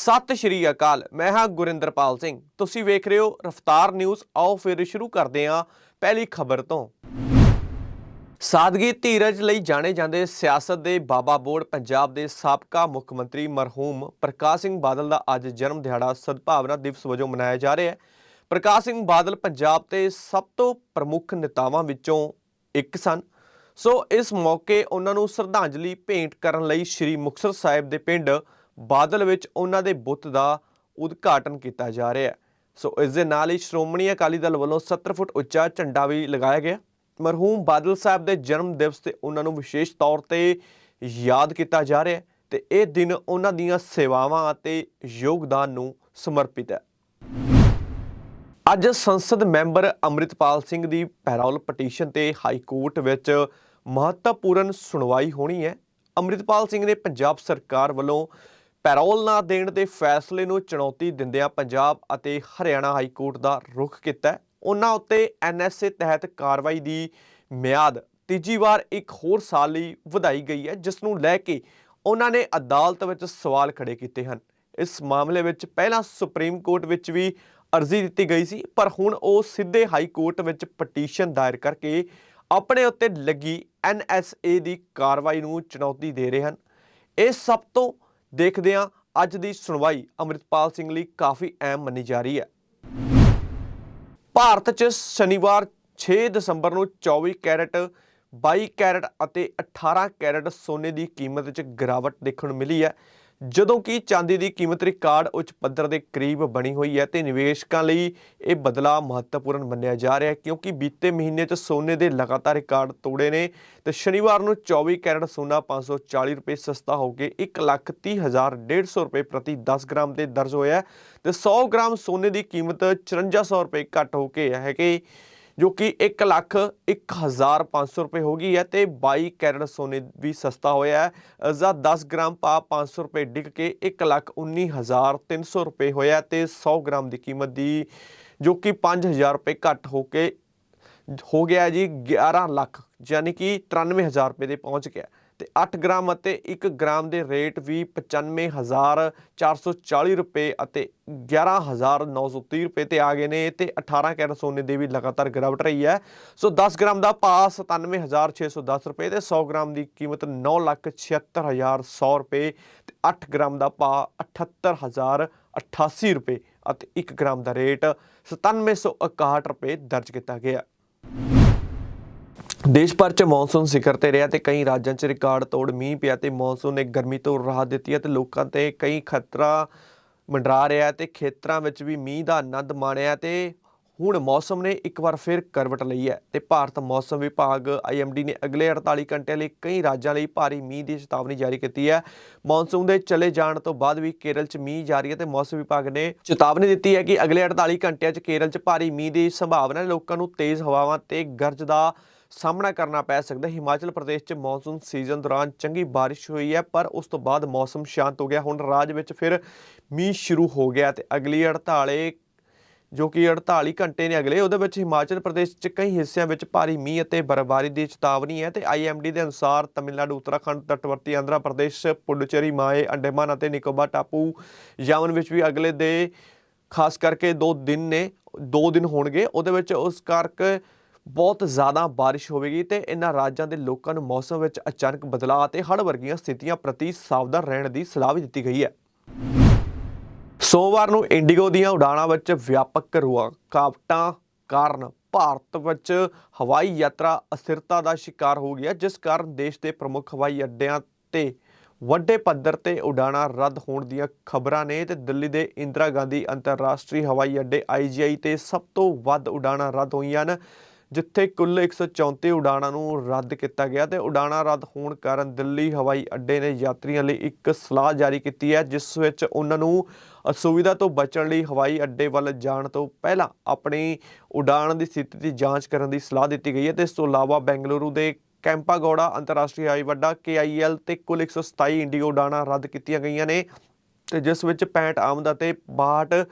ਸਤਿ ਸ਼੍ਰੀ ਅਕਾਲ, ਮੈਂ ਹਾਂ ਗੁਰਿੰਦਰਪਾਲ ਸਿੰਘ। ਤੁਸੀਂ ਵੇਖ ਰਹੇ ਹੋ ਰਫਤਾਰ ਨਿਊਜ਼। ਆਓ ਫਿਰ ਸ਼ੁਰੂ ਕਰਦੇ ਹਾਂ ਪਹਿਲੀ ਖਬਰ ਤੋਂ। ਸਾਦਗੀ ਧੀਰਜ ਲਈ ਜਾਣੇ ਜਾਂਦੇ ਸਿਆਸਤ ਦੇ ਬਾਬਾ ਬੋੜ ਪੰਜਾਬ ਦੇ ਸਾਬਕਾ ਮੁੱਖ ਮੰਤਰੀ ਮਰਹੂਮ ਪ੍ਰਕਾਸ਼ ਸਿੰਘ ਬਾਦਲ ਦਾ ਅੱਜ ਜਨਮ ਦਿਹਾੜਾ ਸਦਭਾਵਨਾ ਦਿਵਸ ਵਜੋਂ ਮਨਾਇਆ ਜਾ ਰਿਹਾ ਹੈ। ਪ੍ਰਕਾਸ਼ ਸਿੰਘ ਬਾਦਲ ਪੰਜਾਬ ਦੇ ਸਭ ਤੋਂ ਪ੍ਰਮੁੱਖ ਨੇਤਾਵਾਂ ਵਿੱਚੋਂ ਇੱਕ ਸਨ। ਸੋ ਇਸ ਮੌਕੇ ਉਹਨਾਂ ਨੂੰ ਸ਼ਰਧਾਂਜਲੀ ਭੇਂਟ ਕਰਨ ਲਈ ਸ੍ਰੀ ਮੁਕਤਸਰ ਸਾਹਿਬ ਦੇ ਪਿੰਡ ਬਾਦਲ ਵਿੱਚ ਉਹਨਾਂ ਦੇ ਬੁੱਤ ਦਾ ਉਦਘਾਟਨ ਕੀਤਾ ਜਾ ਰਿਹਾ ਹੈ। ਸੋ ਇਸ ਦੇ ਨਾਲ ਹੀ ਸ਼੍ਰੋਮਣੀ ਅਕਾਲੀ ਦਲ ਵੱਲੋਂ 70 ਫੁੱਟ ਉੱਚਾ ਝੰਡਾ ਵੀ ਲਗਾਇਆ ਗਿਆ। ਮਰਹੂਮ ਬਾਦਲ ਸਾਹਿਬ ਦੇ ਜਨਮ ਦਿਵਸ ਤੇ ਉਹਨਾਂ ਨੂੰ ਵਿਸ਼ੇਸ਼ ਤੌਰ ਤੇ ਯਾਦ ਕੀਤਾ ਜਾ ਰਿਹਾ ਹੈ ਤੇ ਇਹ ਦਿਨ ਉਹਨਾਂ ਦੀਆਂ ਸੇਵਾਵਾਂ ਅਤੇ ਯੋਗਦਾਨ ਨੂੰ ਸਮਰਪਿਤ ਹੈ। ਅੱਜ ਸੰਸਦ ਮੈਂਬਰ ਅੰਮ੍ਰਿਤਪਾਲ ਸਿੰਘ ਦੀ ਪੈਰੋਲ ਪਟੀਸ਼ਨ ਤੇ ਹਾਈ ਕੋਰਟ ਵਿੱਚ ਮਹੱਤਵਪੂਰਨ ਸੁਣਵਾਈ ਹੋਣੀ ਹੈ। ਅੰਮ੍ਰਿਤਪਾਲ ਸਿੰਘ ਨੇ ਪੰਜਾਬ ਸਰਕਾਰ ਵੱਲੋਂ ਪੈਰੋਲ ਨਾ ਦੇਣ ਦੇ ਫੈਸਲੇ ਨੂੰ ਚੁਣੌਤੀ ਦਿੰਦਿਆਂ ਪੰਜਾਬ ਅਤੇ ਹਰਿਆਣਾ ਹਾਈ ਕੋਰਟ ਦਾ ਰੁਖ ਕੀਤਾ ਉਹਨਾਂ ਉੱਤੇ ਐਨਐਸਏ ਤਹਿਤ ਕਾਰਵਾਈ ਦੀ ਮਿਆਦ ਤੀਜੀ ਵਾਰ ਇੱਕ ਹੋਰ ਸਾਲ ਲਈ ਵਧਾਈ ਗਈ ਹੈ, ਜਿਸ ਨੂੰ ਲੈ ਕੇ ਉਹਨਾਂ ਨੇ ਅਦਾਲਤ ਵਿੱਚ ਸਵਾਲ ਖੜੇ ਕੀਤੇ ਹਨ। ਇਸ ਮਾਮਲੇ ਵਿੱਚ ਪਹਿਲਾਂ ਸੁਪਰੀਮ ਕੋਰਟ ਵਿੱਚ ਵੀ ਅਰਜ਼ੀ ਦਿੱਤੀ ਗਈ ਸੀ, ਪਰ ਹੁਣ ਉਹ ਸਿੱਧੇ ਹਾਈ ਕੋਰਟ ਵਿੱਚ ਪਟੀਸ਼ਨ ਦਾਇਰ ਕਰਕੇ ਆਪਣੇ ਉੱਤੇ ਲੱਗੀ ਐਨਐਸਏ ਦੀ ਕਾਰਵਾਈ ਨੂੰ ਚੁਣੌਤੀ ਦੇ ਰਹੇ ਹਨ। ਇਹ ਸਭ ਤੋਂ ਦੇਖਦਿਆਂ ਅੱਜ ਦੀ ਸੁਣਵਾਈ ਅੰਮ੍ਰਿਤਪਾਲ ਸਿੰਘ ਲਈ ਕਾਫੀ ਅਹਿਮ ਮੰਨੀ ਜਾ ਰਹੀ ਹੈ। ਭਾਰਤ 'ਚ ਸ਼ਨੀਵਾਰ 6 ਦਸੰਬਰ ਨੂੰ 24 ਕੈਰਟ 22 ਕੈਰਟ ਅਤੇ 18 ਕੈਰਟ ਸੋਨੇ ਦੀ ਕੀਮਤ 'ਚ ਗਿਰਾਵਟ ਦੇਖਣ ਨੂੰ ਮਿਲੀ ਹੈ। ਜਦੋਂ ਕਿ ਚਾਂਦੀ ਦੀ ਕੀਮਤ ਰਿਕਾਰਡ ਉੱਚ ਪੱਧਰ ਦੇ ਕਰੀਬ ਬਣੀ ਹੋਈ ਹੈ ਤੇ ਨਿਵੇਸ਼ਕਾਂ ਲਈ ਇਹ ਬਦਲਾਅ ਮਹੱਤਵਪੂਰਨ ਮੰਨਿਆ ਜਾ ਰਿਹਾ ਹੈ, ਕਿਉਂਕਿ ਬੀਤੇ ਮਹੀਨੇ 'ਚ ਸੋਨੇ ਦੇ ਲਗਾਤਾਰ ਰਿਕਾਰਡ ਤੋੜੇ ਨੇ ਤੇ ਸ਼ਨੀਵਾਰ ਨੂੰ 24 ਕੈਰਟ ਸੋਨਾ 540 ਰੁਪਏ ਸਸਤਾ ਹੋ ਕੇ 130150 ਰੁਪਏ ਪ੍ਰਤੀ 10 ਗ੍ਰਾਮ ਤੇ ਦਰਜ ਹੋਇਆ ਹੈ ਤੇ 100 ਗ੍ਰਾਮ ਸੋਨੇ ਦੀ ਕੀਮਤ 5400 ਰੁਪਏ ਘਟ ਹੋ ਕੇ ਹੈ ਕਿ ਜੋ ਕਿ 1 ਲੱਖ 1500 ਰੁਪਏ ਹੋ ਗਈ ਹੈ ਤੇ 22 ਕੈਰਟ ਸੋਨੇ ਵੀ ਸਸਤਾ ਹੋਇਆ ਹੈ। ਇਸ 10 ਗ੍ਰਾਮ ਭਾਅ 500 ਰੁਪਏ ਡਿੱਗ ਕੇ 1 ਲੱਖ 19300 ਰੁਪਏ ਹੋਇਆ ਹੈ ਤੇ 100 ਗ੍ਰਾਮ ਦੀ ਕੀਮਤ ਦੀ ਜੋ ਕਿ 5000 ਰੁਪਏ ਘੱਟ ਹੋ ਕੇ, ਹੋ ਗਿਆ ਜੀ 11 ਲੱਖ ਯਾਨੀ ਕਿ 93000 ਰੁਪਏ ਦੇ ਪਹੁੰਚ ਗਿਆ ਤੇ 8 ਗ੍ਰਾਮ ਅਤੇ 1 ਗ੍ਰਾਮ ਦੇ ਰੇਟ ਵੀ 95440 ਰੁਪਏ ਅਤੇ 11930 ਰੁਪਏ ਤੇ ਆ ਗਏ ਨੇ ਤੇ 18 ਕੈਰਟ ਸੋਨੇ ਦੀ ਵੀ ਲਗਾਤਾਰ ਗਿਰਾਵਟ ਰਹੀ ਹੈ। ਸੋ 10 ਗ੍ਰਾਮ ਦਾ ਭਾਅ 97610 ਰੁਪਏ ਤੇ 100 ਗ੍ਰਾਮ ਦੀ ਕੀਮਤ 976100 ਰੁਪਏ ਤੇ 8 ਗ੍ਰਾਮ ਦਾ ਭਾਅ 78088 ਰੁਪਏ ਅਤੇ 1 ਗ੍ਰਾਮ ਦਾ ਰੇਟ 9761 ਰੁਪਏ ਦਰਜ ਕੀਤਾ ਗਿਆ। ਦੇਸ਼ ਭਰ 'ਚ ਮੌਨਸੂਨ ਸਿਖਰ ਤੇ ਰਿਹਾ ਤੇ ਕਈ ਰਾਜਾਂ 'ਚ ਰਿਕਾਰਡ ਤੋੜ, ਮੀਂਹ ਪਿਆ ਤੇ ਮੌਨਸੂਨ ਨੇ ਗਰਮੀ ਤੋਂ ਰਾਹਤ ਦਿੱਤੀ ਹੈ ਤੇ ਲੋਕਾਂ ਤੇ ਕਈ ਖਤਰਾ ਮੰਡਰਾ ਰਿਹਾ ਹੈ ਤੇ ਖੇਤਰਾਂ ਵਿੱਚ ਵੀ ਮੀਂਹ ਦਾ ਆਨੰਦ ਮਾਣਿਆ ਤੇ ਹੁਣ ਮੌਸਮ ਨੇ ਇੱਕ ਵਾਰ ਫਿਰ ਕਰਵਟ ਲਈ ਹੈ ਤੇ ਭਾਰਤ ਮੌਸਮ ਵਿਭਾਗ ਆਈਐਮਡੀ ਨੇ ਅਗਲੇ 48 ਘੰਟਿਆਂ ਲਈ ਕਈ ਰਾਜਾਂ ਲਈ ਭਾਰੀ ਮੀਂਹ ਦੀ ਚੇਤਾਵਨੀ ਜਾਰੀ ਕੀਤੀ ਹੈ। ਮੌਨਸੂਨ ਦੇ ਚਲੇ ਜਾਣ ਤੋਂ ਬਾਅਦ ਵੀ ਕੇਰਲ 'ਚ ਮੀਂਹ ਜਾਰੀ ਹੈ ਤੇ ਮੌਸਮ ਵਿਭਾਗ ਨੇ ਚੇਤਾਵਨੀ ਦਿੱਤੀ ਹੈ ਕਿ ਅਗਲੇ 48 ਘੰਟਿਆਂ 'ਚ ਕੇਰਲ 'ਚ ਭਾਰੀ ਮੀਂਹ ਦੀ ਸੰਭਾਵਨਾ ਹੈ। ਲੋਕਾਂ ਨੂੰ ਤੇਜ਼ ਹਵਾਵਾਂ ਤੇ ਗਰਜ ਦਾ ਸਾਹਮਣਾ ਕਰਨਾ ਪੈ ਸਕਦਾ ਹੈ। ਹਿਮਾਚਲ ਪ੍ਰਦੇਸ਼ 'ਚ ਮੌਨਸੂਨ ਸੀਜ਼ਨ ਦੌਰਾਨ ਚੰਗੀ ਬਾਰਿਸ਼ ਹੋਈ ਹੈ, ਪਰ ਉਸ ਤੋਂ ਬਾਅਦ ਮੌਸਮ ਸ਼ਾਂਤ ਹੋ ਗਿਆ। ਹੁਣ ਰਾਜ ਵਿੱਚ ਫਿਰ ਮੀਂਹ ਸ਼ੁਰੂ ਹੋ ਗਿਆ ਤੇ ਅਗਲੀ 48 ਜੋ ਕਿ 48 ਘੰਟੇ ਨੇ ਅਗਲੇ, ਉਹਦੇ ਵਿੱਚ ਹਿਮਾਚਲ ਪ੍ਰਦੇਸ਼ 'ਚ ਕਈ ਹਿੱਸਿਆਂ ਵਿੱਚ ਭਾਰੀ ਮੀਂਹ ਅਤੇ ਬਰਫ਼ਬਾਰੀ ਦੀ ਚੇਤਾਵਨੀ ਹੈ ਤੇ ਆਈਐਮਡੀ ਦੇ ਅਨੁਸਾਰ ਤਮਿਲਨਾਡੂ, ਉੱਤਰਾਖੰਡ, ਤਟਵਰਤੀ ਆਂਧਰਾ ਪ੍ਰਦੇਸ਼, ਪੁਡੁਚੇਰੀ, ਮਾਏ, ਅੰਡੇਮਾਨ ਅਤੇ ਨਿਕੋਬਾਰ ਟਾਪੂ ਯਮਨ ਵਿੱਚ ਵੀ ਅਗਲੇ ਦੇ ਖਾਸ ਕਰਕੇ ਦੋ ਦਿਨ ਨੇ, ਦੋ ਦਿਨ ਹੋਣਗੇ। ਉਹਦੇ ਵਿੱਚ ਉਸ ਕਰਕੇ ਬਹੁਤ ਜ਼ਿਆਦਾ ਬਾਰਿਸ਼ ਹੋਵੇਗੀ ਤੇ ਇਹਨਾਂ ਰਾਜਾਂ ਦੇ ਲੋਕਾਂ ਨੂੰ ਮੌਸਮ ਵਿੱਚ ਅਚਾਨਕ ਬਦਲਾਅ ਅਤੇ ਹੜ੍ਹ ਵਰਗੀਆਂ ਸਥਿਤੀਆਂ ਪ੍ਰਤੀ ਸਾਵਧਾਨ ਰਹਿਣ ਦੀ ਸਲਾਹ ਵੀ ਦਿੱਤੀ ਗਈ ਹੈ। ਸੋਮਵਾਰ ਨੂੰ ਇੰਡੀਗੋ ਦੀਆਂ ਉਡਾਣਾਂ ਵਿੱਚ ਵਿਆਪਕ ਰੁਕਾਵਟਾਂ ਕਾਰਨ ਭਾਰਤ ਵਿੱਚ ਹਵਾਈ ਯਾਤਰਾ ਅਸਥਿਰਤਾ ਦਾ ਸ਼ਿਕਾਰ ਹੋ ਗਿਆ, ਜਿਸ ਕਾਰਨ ਦੇਸ਼ ਦੇ ਪ੍ਰਮੁੱਖ ਹਵਾਈ ਅੱਡਿਆਂ ਤੇ ਵੱਡੇ ਪੱਧਰ ਤੇ ਉਡਾਣਾਂ ਰੱਦ ਹੋਣ ਦੀਆਂ ਖਬਰਾਂ ਨੇ ਤੇ ਦਿੱਲੀ ਦੇ ਇੰਦਰਾ ਗਾਂਧੀ ਅੰਤਰਰਾਸ਼ਟਰੀ ਹਵਾਈ ਅੱਡੇ ਆਈਜੀਆਈ ਤੇ ਸਭ ਤੋਂ ਵੱਧ ਉਡਾਣਾਂ ਰੱਦ ਹੋਈਆਂ ਹਨ। ਜਿੱਥੇ ਕੁੱਲ 134 ਉਡਾਣਾਂ ਨੂੰ ਰੱਦ ਕੀਤਾ ਗਿਆ ਤੇ ਉਡਾਣਾਂ ਰੱਦ ਹੋਣ ਕਾਰਨ ਦਿੱਲੀ ਹਵਾਈ ਅੱਡੇ ਨੇ ਯਾਤਰੀਆਂ ਲਈ ਇੱਕ ਸਲਾਹ ਜਾਰੀ ਕੀਤੀ ਹੈ, ਜਿਸ ਵਿੱਚ ਉਹਨਾਂ ਨੂੰ ਅਸੁਵਿਧਾ ਤੋਂ ਬਚਣ ਲਈ ਹਵਾਈ ਅੱਡੇ ਵੱਲ ਜਾਣ ਤੋਂ ਪਹਿਲਾਂ ਆਪਣੀ ਉਡਾਣ ਦੀ ਸਥਿਤੀ ਦੀ ਜਾਂਚ ਕਰਨ ਦੀ ਸਲਾਹ ਦਿੱਤੀ ਗਈ ਹੈ ਤੇ ਇਸ ਤੋਂ ਇਲਾਵਾ ਬੈਂਗਲੁਰੂ ਦੇ ਕੈਂਪਾਗੌੜਾ, ਅੰਤਰਰਾਸ਼ਟਰੀ ਹਵਾਈ ਅੱਡਾ KIL ਤੇ ਕੁੱਲ 127 ਇੰਡੀਗੋ ਉਡਾਣਾਂ ਰੱਦ ਕੀਤੀਆਂ ਗਈਆਂ ਨੇ ਤੇ ਜਿਸ ਵਿੱਚ 65 ਆਮਦ ਅਤੇ 62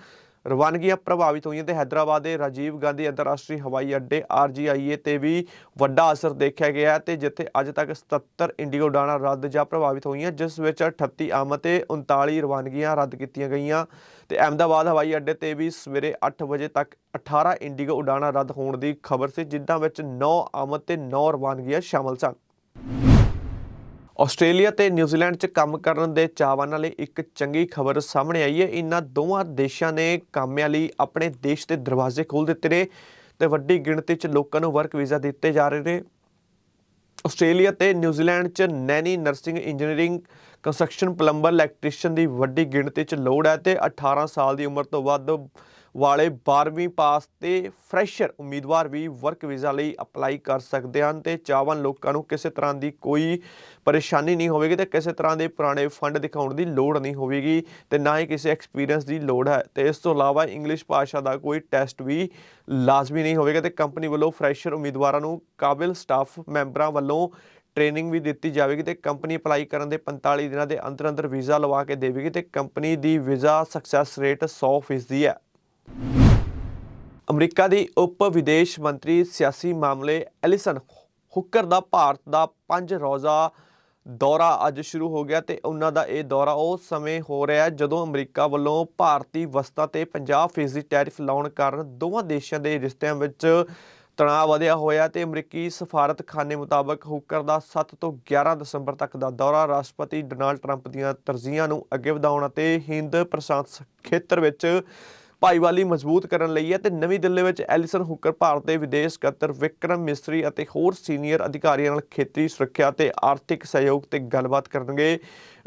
ਰਵਾਨਗੀਆਂ ਪ੍ਰਭਾਵਿਤ ਹੋਈਆਂ ਤੇ ਹైదరాబాద్ ਦੇ ਰਾਜੀਵ ਗਾਂਧੀ ਅੰਤਰਰਾਸ਼ਟਰੀ ਹਵਾਈ ਅੱਡੇ ਆਰਜੀਆਈਏ ਤੇ ਵੀ ਵੱਡਾ ਅਸਰ ਦੇਖਿਆ ਗਿਆ ਤੇ ਜਿੱਥੇ ਅੱਜ ਤੱਕ 77 ਇੰਡੀਗੋ ਉਡਾਣਾਂ ਰੱਦ ਜਾਂ ਪ੍ਰਭਾਵਿਤ ਹੋਈਆਂ, ਜਿਸ ਵਿੱਚ 38 ਆਮਦ ਤੇ 39 ਰਵਾਨਗੀਆਂ ਰੱਦ ਕੀਤੀਆਂ ਗਈਆਂ ਤੇ ਅਹਿਮਦਾਬਾਦ ਹਵਾਈ ਅੱਡੇ ਤੇ ਵੀ ਸਵੇਰੇ 8 ਵਜੇ ਤੱਕ 18 ਇੰਡੀਗੋ ਉਡਾਣਾਂ ਰੱਦ ਹੋਣ ਦੀ ਖਬਰ ਸੀ ਜਿੱਦਾਂ ਵਿੱਚ 9 ਆਮਦ ਤੇ 9 ਰਵਾਨਗੀਆਂ ਸ਼ਾਮਲ ਸਨ। ਆਸਟ੍ਰੇਲੀਆ ਤੇ ਨਿਊਜ਼ੀਲੈਂਡ 'ਚ ਕੰਮ ਕਰਨ ਦੇ ਚਾਹਵਾਨਾਂ ਲਈ ਇੱਕ ਚੰਗੀ ਖਬਰ ਸਾਹਮਣੇ ਆਈ ਹੈ। ਇਹਨਾਂ ਦੋਵਾਂ ਦੇਸ਼ਾਂ ਨੇ ਕਾਮਿਆਂ ਲਈ ਆਪਣੇ ਦੇਸ਼ ਦੇ ਦਰਵਾਜ਼ੇ ਖੋਲ੍ਹ ਦਿੱਤੇ ਨੇ ਤੇ ਵੱਡੀ ਗਿਣਤੀ 'ਚ ਲੋਕਾਂ ਨੂੰ ਵਰਕ ਵੀਜ਼ਾ ਦਿੱਤੇ ਜਾ ਰਹੇ ਨੇ। ਆਸਟ੍ਰੇਲੀਆ ਤੇ ਨਿਊਜ਼ੀਲੈਂਡ 'ਚ nanny nursing engineering construction plumber electrician ਦੀ ਵੱਡੀ ਗਿਣਤੀ 'ਚ ਲੋੜ ਹੈ ਤੇ 18 ਸਾਲ ਦੀ ਉਮਰ ਤੋਂ ਵੱਧ ਵਾਲੇ 12ਵੀਂ ਪਾਸ ਤੇ ਫਰੈਸ਼ਰ ਉਮੀਦਵਾਰ ਵੀ ਵਰਕ ਵੀਜ਼ਾ ਲਈ ਅਪਲਾਈ ਕਰ ਸਕਦੇ ਹਨ ਤੇ ਚਾਹਵਾਨ ਲੋਕਾਂ ਨੂੰ ਕਿਸੇ ਤਰ੍ਹਾਂ ਦੀ ਕੋਈ ਪਰੇਸ਼ਾਨੀ ਨਹੀਂ ਹੋਵੇਗੀ ਤੇ ਕਿਸੇ ਤਰ੍ਹਾਂ ਦੇ ਪੁਰਾਣੇ ਫੰਡ ਦਿਖਾਉਣ ਦੀ ਲੋੜ ਨਹੀਂ ਹੋਵੇਗੀ ਤੇ ਨਾ ਹੀ ਕਿਸੇ ਐਕਸਪੀਰੀਅੰਸ ਦੀ ਲੋੜ ਹੈ। ਤੇ ਇਸ ਤੋਂ ਇਲਾਵਾ ਇੰਗਲਿਸ਼ ਭਾਸ਼ਾ ਦਾ ਕੋਈ ਟੈਸਟ ਵੀ ਲਾਜ਼ਮੀ ਨਹੀਂ ਹੋਵੇਗਾ ਤੇ ਕੰਪਨੀ ਵੱਲੋਂ ਫਰੈਸ਼ਰ ਉਮੀਦਵਾਰਾਂ ਨੂੰ ਕਾਬਿਲ ਸਟਾਫ ਮੈਂਬਰਾਂ ਵੱਲੋਂ ਟ੍ਰੇਨਿੰਗ ਵੀ ਦਿੱਤੀ ਜਾਵੇਗੀ ਤੇ ਕੰਪਨੀ ਅਪਲਾਈ ਕਰਨ ਦੇ 45 ਦਿਨਾਂ ਦੇ ਅੰਦਰ ਅੰਦਰ ਵੀਜ਼ਾ ਲਵਾ ਕੇ ਦੇਵੇਗੀ ਤੇ ਕੰਪਨੀ ਦੀ ਵੀਜ਼ਾ ਸਕਸੈਸ ਰੇਟ 100% ਹੈ। ਅਮਰੀਕਾ ਦੀ ਉਪ ਵਿਦੇਸ਼ ਮੰਤਰੀ ਸਿਆਸੀ ਮਾਮਲੇ ਐਲਿਸਨ ਹੁੱਕਰ ਦਾ ਭਾਰਤ ਦਾ ਪੰਜ ਰੋਜ਼ਾ ਦੌਰਾ ਅੱਜ ਸ਼ੁਰੂ ਹੋ ਗਿਆ ਤੇ ਉਹਨਾਂ ਦਾ ਇਹ ਦੌਰਾ ਉਹ ਸਮੇਂ ਹੋ ਰਿਹਾ ਜਦੋਂ ਅਮਰੀਕਾ ਵੱਲੋਂ ਭਾਰਤੀ ਵਸਤਾਂ ਤੇ 50% ਟੈਰਿਫ ਲਾਉਣ ਕਾਰਨ ਦੋਵਾਂ ਦੇਸ਼ਾਂ ਦੇ ਰਿਸ਼ਤਿਆਂ ਵਿੱਚ ਤਣਾਅ ਵਧਿਆ ਹੋਇਆ ਤੇ ਅਮਰੀਕੀ ਸਫਾਰਤਖਾਨੇ ਮੁਤਾਬਕ ਹੁੱਕਰ ਦਾ 7 ਤੋਂ 11 ਦਸੰਬਰ ਤੱਕ ਦਾ ਦੌਰਾ ਰਾਸ਼ਟਰਪਤੀ ਡੋਨਾਲਡ ਟਰੰਪ ਦੀਆਂ ਤਰਜੀਹਾਂ ਨੂੰ ਅੱਗੇ ਵਧਾਉਣ ਅਤੇ ਹਿੰਦ ਪ੍ਰਸ਼ਾਂਤ ਖੇਤਰ ਵਿੱਚ ਭਾਈਵਾਲੀ ਮਜ਼ਬੂਤ ਕਰਨ ਲਈ ਹੈ ਤੇ ਨਵੀਂ ਦਿੱਲੀ ਵਿੱਚ ਐਲਿਸਨ ਹੁੱਕਰ ਭਾਰਤ ਦੇ ਵਿਦੇਸ਼ ਸਕੱਤਰ ਵਿਕਰਮ ਮਿਸਰੀ ਅਤੇ ਹੋਰ ਸੀਨੀਅਰ ਅਧਿਕਾਰੀਆਂ ਨਾਲ ਖੇਤਰੀ ਸੁਰੱਖਿਆ ਤੇ ਆਰਥਿਕ ਸਹਿਯੋਗ ਤੇ ਗੱਲਬਾਤ ਕਰਨਗੇ।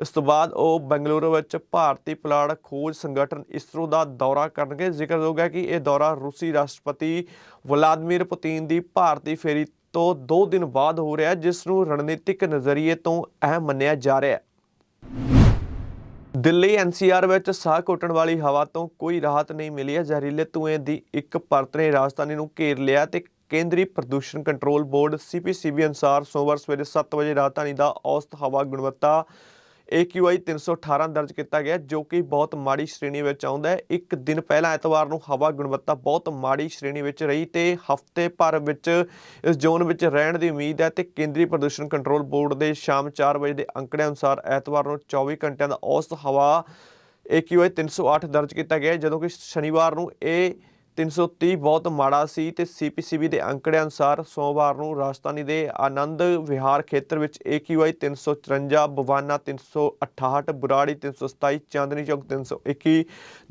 ਇਸ ਤੋਂ ਬਾਅਦ ਉਹ ਬੰਗਲੁਰੂ ਵਿੱਚ ਭਾਰਤੀ ਪੁਲਾੜ ਖੋਜ ਸੰਗਠਨ ਇਸਰੋ ਦਾ ਦੌਰਾ ਕਰਨਗੇ। ਜ਼ਿਕਰਯੋਗ ਹੈ ਕਿ ਇਹ ਦੌਰਾ ਰੂਸੀ ਰਾਸ਼ਟਰਪਤੀ ਵਲਾਦੀਮੀਰ ਪੁਤਿਨ ਦੀ ਭਾਰਤੀ ਫੇਰੀ ਤੋਂ 2 ਦਿਨ ਬਾਅਦ ਹੋ ਰਿਹਾ ਜਿਸ ਨੂੰ ਰਣਨੀਤਿਕ ਨਜ਼ਰੀਏ ਤੋਂ ਅਹਿਮ ਮੰਨਿਆ ਜਾ ਰਿਹਾ ਹੈ। ਦਿੱਲੀ ਐਨਸੀਆਰ ਵਿੱਚ ਸਾਹ ਘੁੱਟਣ ਵਾਲੀ ਹਵਾ ਤੋਂ ਕੋਈ ਰਾਹਤ ਨਹੀਂ ਮਿਲੀ ਹੈ। ਜ਼ਹਿਰੀਲੇ ਧੂਏ ਦੀ ਇੱਕ ਪਰਤ ਨੇ ਰਾਜਧਾਨੀ ਨੂੰ ਘੇਰ ਲਿਆ ਤੇ ਕੇਂਦਰੀ ਪ੍ਰਦੂਸ਼ਣ ਕੰਟਰੋਲ ਬੋਰਡ ਸੀਪੀਸੀਬੀ ਅਨੁਸਾਰ ਸੋਮਵਾਰ ਸਵੇਰੇ 7 ਵਜੇ ਰਾਜਧਾਨੀ ਦਾ ਔਸਤ ਹਵਾ ਗੁਣਵੱਤਾ AQI 318 ਦਰਜ ਕੀਤਾ ਗਿਆ, ਜੋ ਕਿ ਬਹੁਤ ਮਾੜੀ ਸ਼੍ਰੇਣੀ ਵਿੱਚ ਆਉਂਦਾ ਹੈ। ਇੱਕ ਦਿਨ ਪਹਿਲਾਂ ਐਤਵਾਰ ਨੂੰ ਹਵਾ ਗੁਣਵੱਤਾ ਬਹੁਤ ਮਾੜੀ ਸ਼੍ਰੇਣੀ ਵਿੱਚ ਰਹੀ ਤੇ ਹਫ਼ਤੇ ਭਰ ਵਿੱਚ ਇਸ ਜ਼ੋਨ ਵਿੱਚ ਰਹਿਣ ਦੀ ਉਮੀਦ ਹੈ ਤੇ ਕੇਂਦਰੀ ਪ੍ਰਦੂਸ਼ਣ ਕੰਟਰੋਲ ਬੋਰਡ ਦੇ ਸ਼ਾਮ 4 ਵਜੇ ਦੇ ਅੰਕੜਿਆਂ ਅਨੁਸਾਰ ਐਤਵਾਰ ਨੂੰ 24 ਘੰਟਿਆਂ ਦਾ ਔਸਤ ਹਵਾ AQI 308 ਦਰਜ ਕੀਤਾ ਗਿਆ ਜਦੋਂ ਕਿ ਸ਼ਨੀਵਾਰ ਨੂੰ ਇਹ 330 ਬਹੁਤ ਮਾੜਾ ਸੀ ਤੇ CPCB ਦੇ ਅੰਕੜਿਆਂ ਅਨੁਸਾਰ ਸੋਮਵਾਰ ਨੂੰ ਰਾਜਧਾਨੀ ਦੇ ਆਨੰਦ ਵਿਹਾਰ ਖੇਤਰ ਵਿੱਚ AQI 354 ਬਵਾਨਾ 368 ਬੁਰਾੜੀ 327 ਚਾਂਦਨੀ ਚੌਕ 321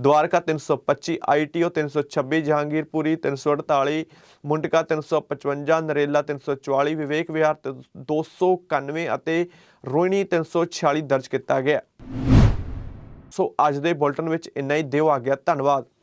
ਦਵਾਰਕਾ 325 ITO 326 ਜਹਾਂਗੀਰਪੁਰੀ 348 ਮੁੰਡਕਾ 355 ਨਰੇਲਾ 344 ਵਿਵੇਕ ਵਿਹਾਰ 291 ਅਤੇ ਰੋਹਿਣੀ 346 ਦਰਜ ਕੀਤਾ ਗਿਆ ਸੋ ਅੱਜ ਦੇ ਬੁਲਟਨ ਵਿੱਚ ਇੰਨਾ ਹੀ ਦਿਓ ਆ ਗਿਆ ਧੰਨਵਾਦ